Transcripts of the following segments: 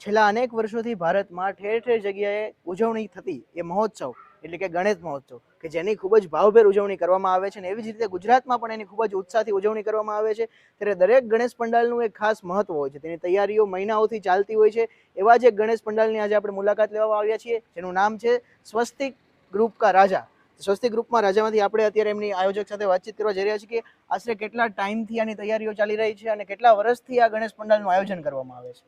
છેલ્લા અનેક વર્ષોથી ભારતમાં ઠેર ઠેર જગ્યાએ ઉજવણી થતી એ મહોત્સવ, એટલે કે ગણેશ મહોત્સવ, કે જેની ખૂબ જ ભાવભેર ઉજવણી કરવામાં આવે છે અને એવી જ રીતે ગુજરાતમાં પણ એની ખૂબ જ ઉત્સાહથી ઉજવણી કરવામાં આવે છે. ત્યારે દરેક ગણેશ પંડાલનું એક ખાસ મહત્વ હોય છે. તેની તૈયારીઓ મહિનાઓથી ચાલતી હોય છે. એવા જ એક ગણેશ પંડાલની આજે આપણે મુલાકાત લેવામાં આવ્યા છીએ, જેનું નામ છે સ્વસ્તિક ગ્રુપ કા રાજા. સ્વસ્તિક ગ્રુપમાં રાજામાંથી આપણે અત્યારે એમની આયોજક સાથે વાતચીત કરવા જઈ રહ્યા છીએ કે આશરે કેટલા ટાઈમથી આની તૈયારીઓ ચાલી રહી છે અને કેટલા વર્ષથી આ ગણેશ પંડાલનું આયોજન કરવામાં આવે છે.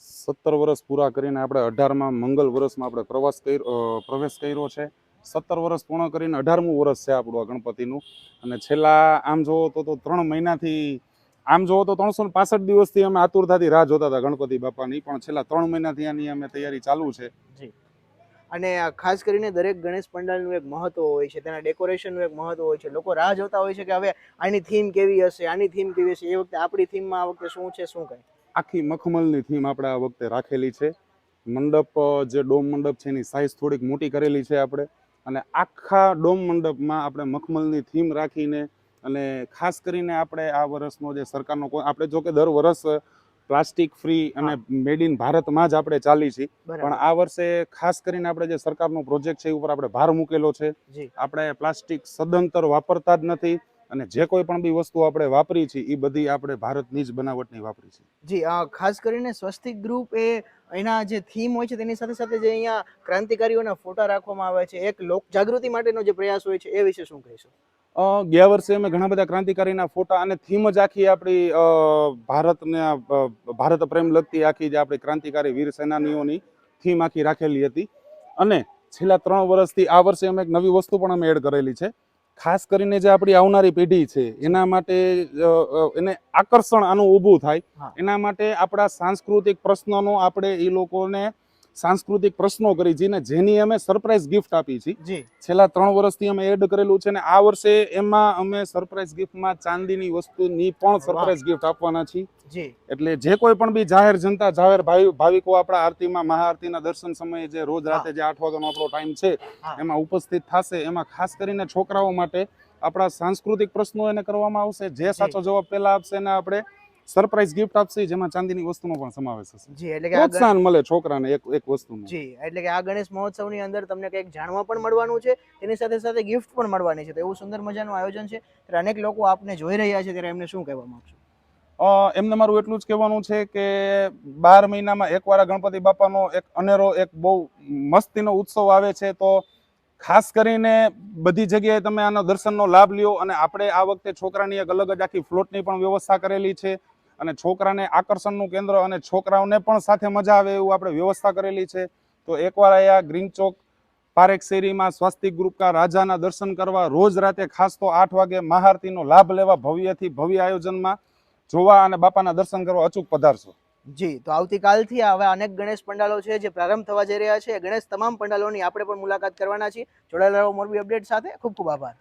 સત્તર વર્ષ પૂરા કરીને આપણે અઢારમાં મંગલ વર્ષમાં આપણે પ્રવાસ કર્યો પ્રવેશ કર્યો છે. સત્તર વર્ષ પૂર્ણ કરીને અઢારમું વર્ષ છે આપણું આ ગણપતિનું. અને છેલ્લા, આમ જોવો તો તો ત્રણ મહિનાથી, આમ જોવો તો ત્રણસો ને પાસઠ દિવસથી અમે આતુરતાથી રાહ જોતા હતા ગણપતિ બાપાની, પણ છેલ્લા ત્રણ મહિનાથી આની અમે તૈયારી ચાલુ છે. અને ખાસ કરીને દરેક ગણેશ પંડાલનું એક મહત્વ હોય છે, તેના ડેકોરેશનનું એક મહત્વ હોય છે. લોકો રાહ જોતા હોય છે કે હવે આની થીમ કેવી હશે, આની થીમ કેવી હશે, એ વખતે આપણી થીમમાં આ વખતે શું છે, શું કંઈ? આખી મખમલની થીમ આપણે આ વખતે રાખેલી છે. મંડપ જે ડોમ મંડપ છે એની સાઇઝ થોડીક મોટી કરેલી છે આપણે. અને આખા ડોમ મંડપમાં આપણે મખમલની થીમ રાખીને અને ખાસ કરીને આપણે આ વર્ષનો જે સરકારનો આપણે જો કે દર વર્ષ પ્લાસ્ટિક ફ્રી અને મેડ ઇન ભારતમાં જ આપણે ચાલી છીએ પણ આ વર્ષે ખાસ કરીને આપણે જે સરકારનો પ્રોજેક્ટ છે એ ઉપર આપણે ભાર મૂકેલો છે. આપણે પ્લાસ્ટિક સદંતર વાપરતા જ નથી. અને જે કોઈ પણ બી વસ્તુ આપણે વાપરી છે એ બધી આપણે ભારતની જ બનાવટની વાપરી છે. જી આ ખાસ કરીને સ્વસ્તિક ગ્રુપ એ એના જે થીમ હોય છે તેની સાથે સાથે જે અહીંયા ક્રાંતિકારીઓના ફોટા રાખવામાં આવે છે એક લોક જાગૃતિ માટેનો જે પ્રયાસ હોય છે એ વિશે શું કહીશું? ગયા વર્ષે અમે ઘણા બધા ક્રાંતિકારીના ફોટા અને થીમ જ આખી આપણી ભારતને ભારત પ્રેમ લગતી આખી જે આપણી ક્રાંતિકારી વીર સેનાનીઓની થીમ આખી રાખેલી હતી. અને છેલ્લા ત્રણ વર્ષથી આ વર્ષે અમે એક નવી વસ્તુ પણ અમે એડ કરેલી છે. ખાસ કરીને જે આપણી આવનારી પેઢી છે એના માટે એને આકર્ષણ આનું ઊભું થાય. એના માટે આપણા સાંસ્કૃતિક પ્રશ્નોનો આપણે એ લોકોને સાંસ્કૃતિક પ્રશ્નો કરી છે જેની અમે સરપ્રાઇઝ ગિફ્ટ આપી છે. જી. છેલ્લા ત્રણ વર્ષથી અમે એડ કરેલું છે ને આ વર્ષે એમાં અમે સરપ્રાઈઝ ગિફ્ટમાં ચાંદીની વસ્તુની પણ સરપ્રાઈઝ ગિફ્ટ આપવાના છીએ. જી. એટલે જે કોઈ પણ બી જાહેર જનતા જાહેર ભાવિ ભાવિકો આપણા આરતીમાં મહાઆરતીના દર્શન સમયે જે રોજ રાતે જે આઠ વાગ્યાનો આપણો ટાઈમ છે એમાં ઉપસ્થિત થશે. એમાં ખાસ કરીને છોકરાઓ માટે આપણા સાંસ્કૃતિક પ્રશ્નો એને કરવામાં આવશે. જે સાચો જવાબ પહેલા આપશે એને આપણે. સરપ્રાઇઝ ગિફ્ટ આપશે જેમાં ચાંદીની વસ્તુનો પણ સમાવેશ હશે. જી એટલે કે પ્રોત્સાહન મળે છોકરાને એક એક વસ્તુનું. જી એટલે કે આ ગણેશ મહોત્સવની અંદર તમને કંઈક જાણવા પણ મળવાનું છે તેની સાથે સાથે ગિફ્ટ પણ મળવાની છે. તો એવું સુંદર મજાનું આયોજન છે. ત્યારે અનેક લોકો આપને જોઈ રહ્યા છે ત્યારે એમને શું કહેવા માંગશો? એમને મારું એટલું જ કહેવાનું છે કે બાર મહિનામાં એકવાર ગણપતિ બાપાનો એક અનેરો એક બહુ મસ્તીનો ઉત્સવ આવે છે તો ખાસ કરીને બધી જગ્યાએ તમે આનો દર્શનનો લાભ લ્યો અને આપણે આ વખતે છોકરાની એક અલગ જ આખી ફ્લોટની પણ વ્યવસ્થા કરેલી છે. અને છોકરાને આકર્ષણનું કેન્દ્ર અને છોકરાઓને પણ સાથે મજા આવે એવું આપણે વ્યવસ્થા કરેલી છે. તો એકવાર અહીંયા ગ્રીન ચોક પારેખ શેરીમાં સ્વાસ્તિક ગ્રુપ કા રાજાના દર્શન કરવા રોજ રાતે ખાસ તો આઠ વાગે મહાઆરતીનો લાભ લેવા ભવ્યથી ભવ્ય આયોજનમાં જોવા અને બાપાના દર્શન કરવા અચૂક પધારશો. જી, તો આવતીકાલથી હવે અનેક ગણેશ પંડાલો છે જે પ્રારંભ થવા જઈ રહ્યા છે. ગણેશ તમામ પંડાલોની આપણે પણ મુલાકાત કરવાના છીએ. જોડાયેલા મોરબી અપડેટ સાથે. ખૂબ ખૂબ આભાર.